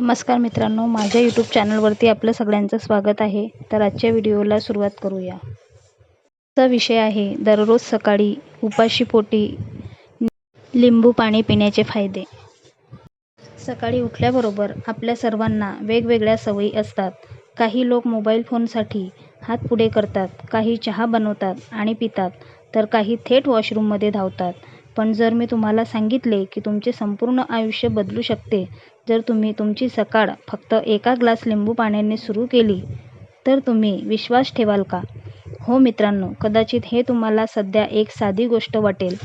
नमस्कार मित्रांनो माझ्या यूट्यूब चॅनलवरती आपलं सगळ्यांचं स्वागत आहे. तर आजच्या व्हिडिओला सुरुवात करूया. चा विषय आहे दररोज सकाळी उपाशीपोटी लिंबू पाणी पिण्याचे फायदे. सकाळी उठल्याबरोबर आपल्या सर्वांना वेगवेगळ्या सवयी असतात. काही लोक मोबाईल फोनसाठी हात पुढे करतात काही चहा बनवतात आणि पितात तर काही थेट वॉशरूममध्ये धावतात. पण जर मी तुम्हाला सांगितले की तुमचे संपूर्ण आयुष्य बदलू शकते जर तुम्ही तुमची सकाळ फक्त एका ग्लास लिंबू पाण्याने सुरू केली तर तुम्ही विश्वास ठेवाल का? हो मित्रांनो कदाचित हे तुम्हाला सध्या एक साधी गोष्ट वाटेल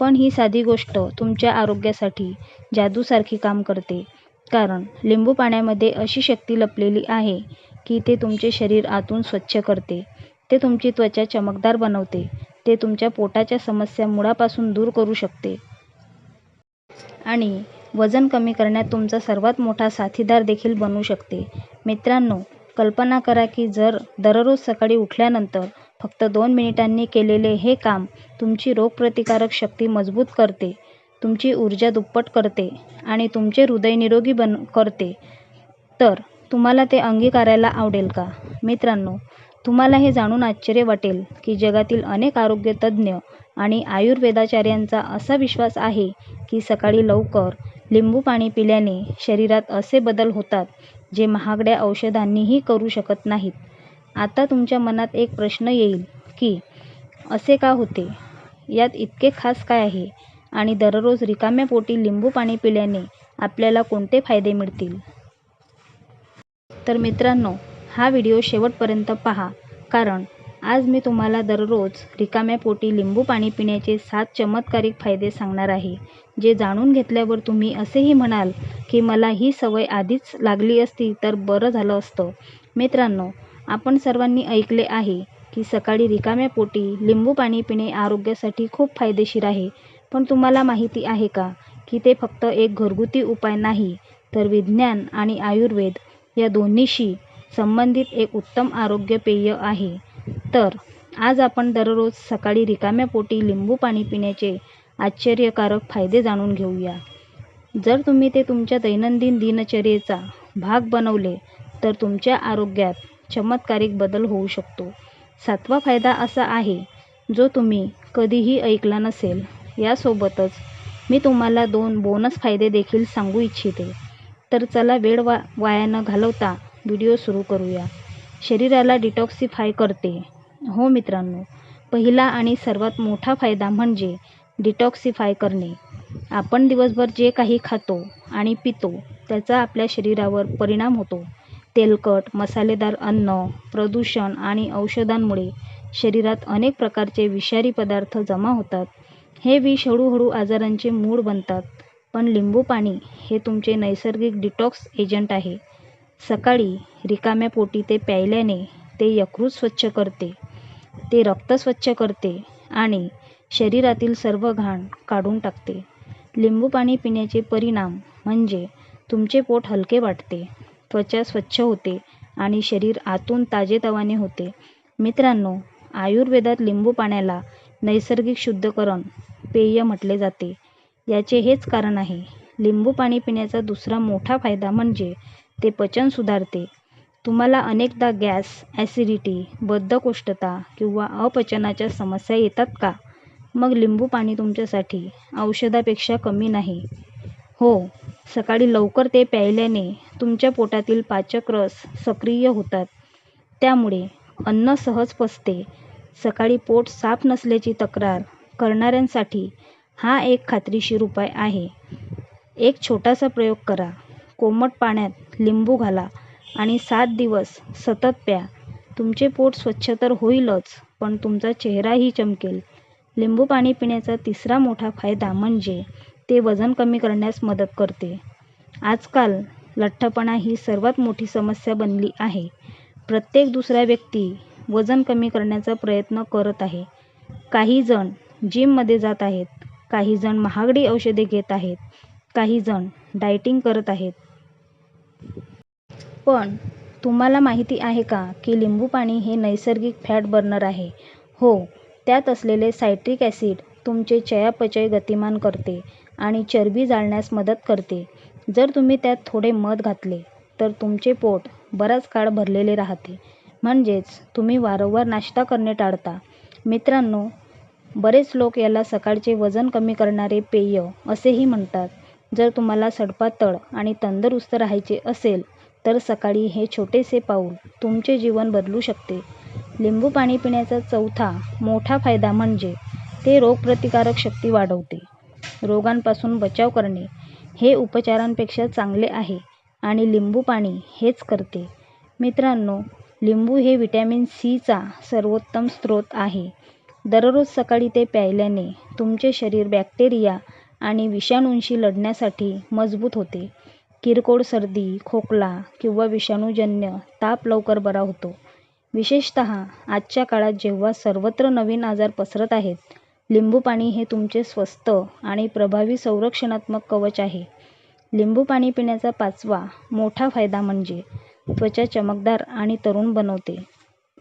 पण ही साधी गोष्ट तुमच्या आरोग्यासाठी जादूसारखी काम करते. कारण लिंबू पाण्यामध्ये अशी शक्ती लपलेली आहे की ते तुमचे शरीर आतून स्वच्छ करते ते तुमची त्वचा चमकदार बनवते ते तुमच्या पोटाच्या समस्या मुळापासून दूर करू शकते. आणि वजन कमी करण्यात तुमचा सर्वात मोठा साथीदार देखील बनू शकते. मित्रांनो कल्पना करा की जर दररोज सकाळी उठल्यानंतर फक्त दोन मिनिटांनी केलेले हे काम तुमची रोगप्रतिकारक शक्ती मजबूत करते तुमची ऊर्जा दुप्पट करते आणि तुमचे हृदय निरोगी बन करते. तर तुम्हाला ते अंगीकारायला आवडेल का? मित्रांनो तुम्हाला हे जाणून आश्चर्य वाटेल की जगातील अनेक आरोग्य तज्ज्ञ आणि आयुर्वेदाचार्यांचा असा विश्वास आहे की सकाळी लवकर लिंबू पाणी पिल्याने शरीरात असे बदल होतात जे महागड्या औषधांनीही करू शकत नाहीत. आता तुमच्या मनात एक प्रश्न येईल की असे का होते? यात इतके खास काय आहे? आणि दररोज रिकाम्या पोटी लिंबू पाणी पिल्याने आपल्याला कोणते फायदे मिळतील? तर मित्रांनो हा व्हिडिओ शेवटपर्यंत पहा कारण आज मी तुम्हाला दररोज रिकाम्या पोटी लिंबू पाणी पिण्याचे सात चमत्कारिक फायदे सांगणार आहे. जे जाणून घेतल्यावर तुम्ही असेही म्हणाल की मला ही सवय आधीच लागली असती तर बरं झालं असतं. मित्रांनो आपण सर्वांनी ऐकले आहे की सकाळी रिकाम्या पोटी लिंबू पाणी पिणे आरोग्यासाठी खूप फायदेशीर आहे. पण तुम्हाला माहिती आहे का की ते फक्त एक घरगुती उपाय नाही तर विज्ञान आणि आयुर्वेद या दोन्हीशी संबंधित एक उत्तम आरोग्य पेय आहे. तर आज आपण दररोज सकाळी रिकाम्या पोटी लिंबू पाणी पिण्याचे आश्चर्यकारक फायदे जाणून घेऊया. जर तुम्ही ते तुमच्या दैनंदिन दिनचर्येचा भाग बनवले तर तुमच्या आरोग्यात चमत्कारिक बदल होऊ शकतो. सातवा फायदा असा आहे जो तुम्ही कधीही ऐकला नसेल यासोबतच मी तुम्हाला दोन बोनस फायदे देखील सांगू इच्छिते. तर चला वेळ वा वाया न घालवता व्हिडिओ सुरू करूया. शरीराला डिटॉक्सिफाय करते. हो मित्रांनो पहिला आणि सर्वात मोठा फायदा म्हणजे डिटॉक्सिफाय करणे. आपण दिवसभर जे काही खातो आणि पितो त्याचा आपल्या शरीरावर परिणाम होतो. तेलकट मसालेदार अन्न प्रदूषण आणि औषधांमुळे शरीरात अनेक प्रकारचे विषारी पदार्थ जमा होतात. हे विष हळूहळू आजारांचे मूळ बनतात. पण लिंबू पाणी हे तुमचे नैसर्गिक डिटॉक्स एजंट आहे. सकाळी रिकाम्या पोटी ते प्यायल्याने ते यकृत स्वच्छ करते. ते रक्त स्वच्छ करते आणि शरीरातील सर्व घाण काढून टाकते. लिंबू पाणी पिण्याचे परिणाम म्हणजे तुमचे पोट हलके वाटते त्वचा स्वच्छ होते आणि शरीर आतून ताजेतवाने होते. मित्रांनो आयुर्वेदात लिंबू पाण्याला नैसर्गिक शुद्धकरण पेय म्हटले जाते. याचे हेच कारण आहे. लिंबू पाणी पिण्याचा दुसरा मोठा फायदा म्हणजे ते पचन सुधारते तुम्हाला अनेकदा गॅस ॲसिडिटी बद्धकोष्ठता किंवा अपचनाच्या समस्या येतात का? मग लिंबू पाणी तुमच्यासाठी औषधापेक्षा कमी नाही. हो सकाळी लवकर ते प्यायल्याने तुमच्या पोटातील पाचक रस सक्रिय होतात. त्यामुळे अन्न सहज पचते. सकाळी पोट साफ नसल्याची तक्रार करणाऱ्यांसाठी हा एक खात्रीशीर उपाय आहे. एक छोटासा प्रयोग करा. कोमट पाण्यात लिंबू घाला. आणि सात दिवस सतत प्या. तुमचे पोट स्वच्छ तर होईलच पण तुमचा चेहराही चमकेल. लिंबू पाणी पिण्याचा तिसरा मोठा फायदा म्हणजे ते वजन कमी करण्यास मदत करते. आजकाल लठ्ठपणा ही सर्वात मोठी समस्या बनली आहे. प्रत्येक दुसरा व्यक्ती वजन कमी करण्याचा प्रयत्न करत आहे. काही जण जिममध्ये जात आहेत काही जण महागडी औषधे घेत आहेत काही जण डायटिंग करत आहेत. पण तुम्हाला माहिती आहे का की लिंबू पाणी हे नैसर्गिक फॅट बर्नर आहे? हो त्यात असलेले सायट्रिक ॲसिड तुमचे चयापचय गतिमान करते आणि चरबी जाळण्यास मदत करते. जर तुम्ही त्यात थोडे मध घातले तर तुमचे पोट बराच काळ भरलेले राहते. म्हणजेच तुम्ही वारंवार नाश्ता करणे टाळता. मित्रांनो बरेच लोक याला सकाळचे वजन कमी करणारे पेय असेही म्हणतात. जर तुम्हाला सडपातळ आणि तंदुरुस्त राहायचे असेल तर सकाळी हे छोटेसे पाऊल तुमचे जीवन बदलू शकते. लिंबू पाणी पिण्याचा चौथा मोठा फायदा म्हणजे ते रोगप्रतिकारक शक्ती वाढवते. रोगांपासून बचाव करणे हे उपचारांपेक्षा चांगले आहे आणि लिंबू पाणी हेच करते. मित्रांनो लिंबू हे व्हिटॅमिन सीचा सर्वोत्तम स्रोत आहे. दररोज सकाळी ते प्यायल्याने तुमचे शरीर बॅक्टेरिया आणि विषाणूंशी लढण्यासाठी मजबूत होते. किरकोळ सर्दी खोकला किंवा विषाणूजन्य ताप लवकर बरा होतो. विशेषत आजच्या काळात जेव्हा सर्वत्र नवीन आजार पसरत आहेत लिंबू पाणी हे तुमचे स्वस्त आणि प्रभावी संरक्षणात्मक कवच आहे. लिंबू पाणी पिण्याचा पाचवा मोठा फायदा म्हणजे त्वचा चमकदार आणि तरुण बनवते.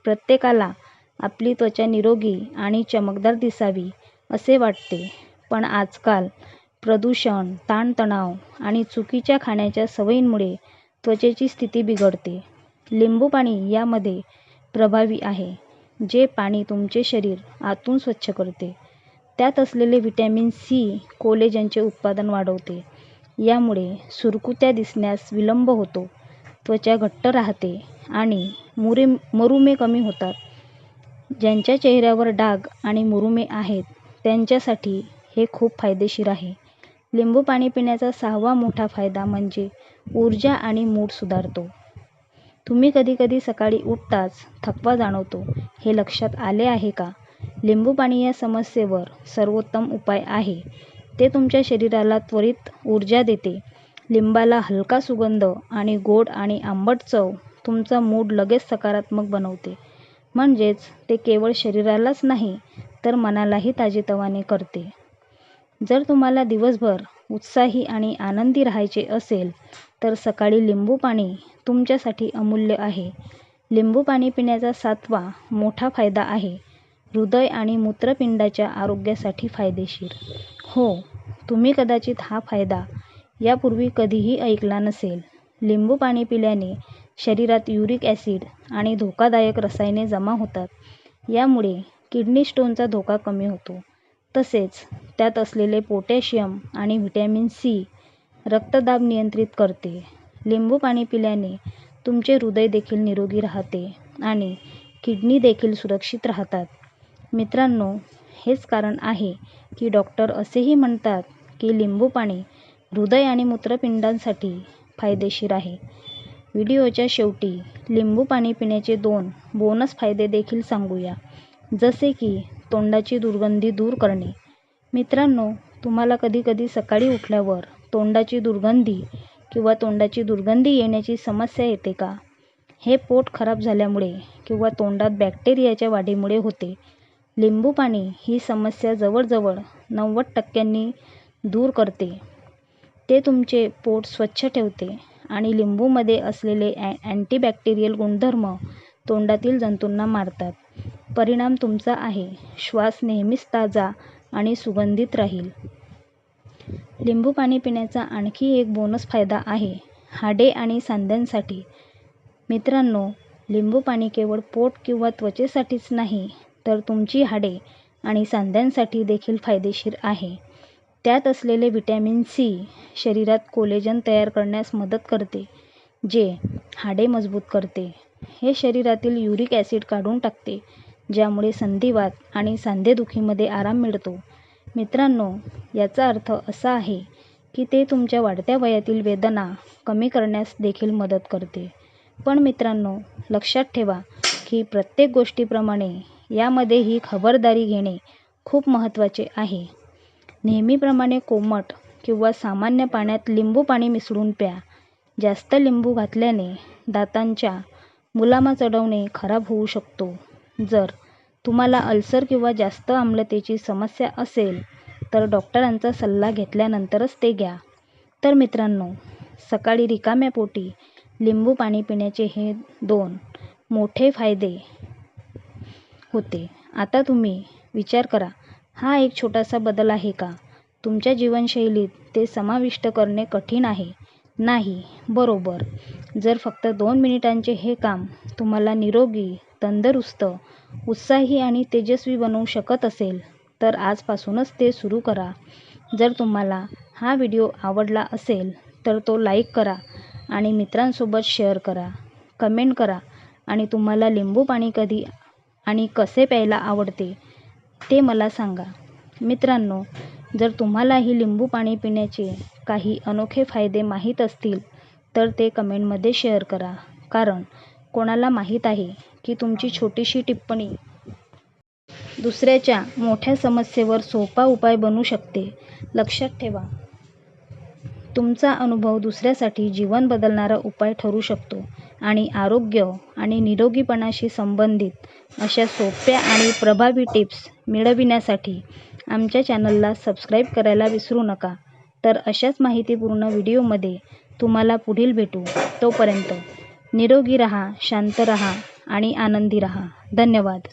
प्रत्येकाला आपली त्वचा निरोगी आणि चमकदार दिसावी असे वाटते. पण आजकाल प्रदूषण ताणतणाव आणि चुकीच्या खाण्याच्या सवयींमुळे त्वचेची स्थिती बिघडते. लिंबू पाणी यामध्ये प्रभावी आहे जे पाणी तुमचे शरीर आतून स्वच्छ करते. त्यात असलेले व्हिटॅमिन सी कोलेजनचे उत्पादन वाढवते. यामुळे सुरकुत्या दिसण्यास विलंब होतो त्वचा घट्ट राहते आणि मुरे मरुमे कमी होतात. ज्यांच्या चेहऱ्यावर डाग आणि मुरुमे आहेत त्यांच्यासाठी हे खूप फायदेशीर आहे. लिंबू पाणी पिण्याचा सहावा मोठा फायदा म्हणजे ऊर्जा आणि मूड सुधारतो. तुम्ही कधीकधी सकाळी उठताच थकवा जाणवतो. हे लक्षात आले आहे का? लिंबू पाणी या समस्येवर सर्वोत्तम उपाय आहे. ते तुमच्या शरीराला त्वरित ऊर्जा देते. लिंबाला हलका सुगंध आणि गोड आणि आंबट चव तुमचा मूड लगेच सकारात्मक बनवते. म्हणजेच ते केवळ शरीरालाच नाही तर मनालाही ताजेतवाने करते. जर तुम्हाला दिवसभर उत्साही आणि आनंदी राहायचे असेल तर सकाळी लिंबू पाणी तुमच्यासाठी अमूल्य आहे. लिंबू पाणी पिण्याचा सातवा मोठा फायदा आहे. हृदय आणि मूत्रपिंडाच्या आरोग्यासाठी फायदेशीर. हो तुम्ही कदाचित हा फायदा यापूर्वी कधीही ऐकला नसेल. लिंबू पाणी पिल्याने शरीरात युरिक ॲसिड आणि धोकादायक रसायने जमा होतात. यामुळे किडनी स्टोनचा धोका कमी होतो. तसेच त्यात असलेले पोटॅशियम आणि व्हिटॅमिन सी रक्तदाब नियंत्रित करते. लिंबू पाणी पिल्याने तुमचे हृदय देखील निरोगी राहते आणि किडनी देखील सुरक्षित राहतात. मित्रांनो हेच कारण आहे की डॉक्टर असेही म्हणतात की लिंबू पाणी हृदय आणि मूत्रपिंडांसाठी फायदेशीर आहे. व्हिडिओच्या शेवटी लिंबू पाणी पिण्याचे दोन बोनस फायदे देखील सांगूया. जसे की तोंडाची दुर्गंधी दूर करणे. मित्रांनो तुम्हाला कधीकधी सकाळी उठल्यावर तोंडाची दुर्गंधी किंवा तोंडाची दुर्गंधी येण्याची समस्या येते का? हे पोट खराब झाल्यामुळे किंवा तोंडात बॅक्टेरियाच्या वाढीमुळे होते. लिंबू पाणी ही समस्या जवळजवळ नव्वद टक्क्यांनी दूर करते. ते तुमचे पोट स्वच्छ ठेवते आणि लिंबूमध्ये असलेले ॲ अँटीबॅक्टेरियल गुणधर्म तोंडातील जंतूंना मारतात. परिणाम तुमचा आहे. श्वास नेहमीच ताजा आणि सुगंधित राहील. लिंबू पाणी पिण्याचा आणखी एक बोनस फायदा आहे. हाडे आणि सांध्यांसाठी. मित्रांनो लिंबू पाणी केवळ पोट किंवा त्वचेसाठीच नाही तर तुमची हाडे आणि सांध्यांसाठी देखील फायदेशीर आहे. त्यात असलेले व्हिटॅमिन सी शरीरात कोलेजन तयार करण्यास मदत करते जे हाडे मजबूत करते. हे शरीरातील युरिक ॲसिड काढून टाकते ज्यामुळे संधिवात आणि सांधेदुखीमध्ये आराम मिळतो. मित्रांनो याचा अर्थ असा आहे की ते तुमच्या वाढत्या वयातील वेदना कमी करण्यास देखील मदत करते. पण मित्रांनो लक्षात ठेवा की प्रत्येक गोष्टीप्रमाणे यामध्ये ही खबरदारी घेणे खूप महत्त्वाचे आहे. नेहमीप्रमाणे कोमट किंवा सामान्य पाण्यात लिंबू पाणी मिसळून प्या. जास्त लिंबू घातल्याने दातांच्या मुलामा चढवणे खराब होऊ शकतो. जर तुम्हाला अल्सर किंवा जास्त आम्लतेची समस्या असेल तर डॉक्टरांचा सल्ला घेतल्यानंतरच ते घ्या. तर मित्रांनो सकाळी रिकाम्या पोटी लिंबू पाणी पिण्याचे हे दोन मोठे फायदे होते. आता तुम्ही विचार करा हा एक छोटासा बदल आहे का? तुमच्या जीवनशैलीत ते समाविष्ट करणे कठीण आहे. नाही. बरोबर. जर फक्त दोन मिनिटांचे हे काम तुम्हाला निरोगी तंदुरुस्त उत्साही आणि तेजस्वी बनवू शकत असेल तर आजपासूनच ते सुरू करा. जर तुम्हाला हा व्हिडिओ आवडला असेल तर तो लाईक करा आणि मित्रांसोबत शेअर करा कमेंट करा आणि तुम्हाला लिंबू पाणी कधी आणि कसे प्यायला आवडते ते मला सांगा. मित्रांनो जर तुम्हालाही लिंबू पाणी पिण्याचे काही अनोखे फायदे माहीत असतील तर ते कमेंटमध्ये शेअर करा. कारण कोणाला माहीत आहे की तुमची छोटीशी टिप्पणी दुसऱ्याच्या मोठ्या समस्येवर सोपा उपाय बनू शकते. लक्षात ठेवा तुमचा अनुभव दुसऱ्यासाठी जीवन बदलणारा उपाय ठरू शकतो आणि आरोग्य आणि निरोगीपणाशी संबंधित अशा सोप्या आणि प्रभावी टिप्स मिळविण्यासाठी आमच्या चॅनलला सबस्क्राईब करायला विसरू नका. तर अशाच माहितीपूर्ण व्हिडिओमध्ये तुम्हाला पुढील भेटू. तोपर्यंत निरोगी रहा शांत रहा आणि आनंदी रहा. धन्यवाद.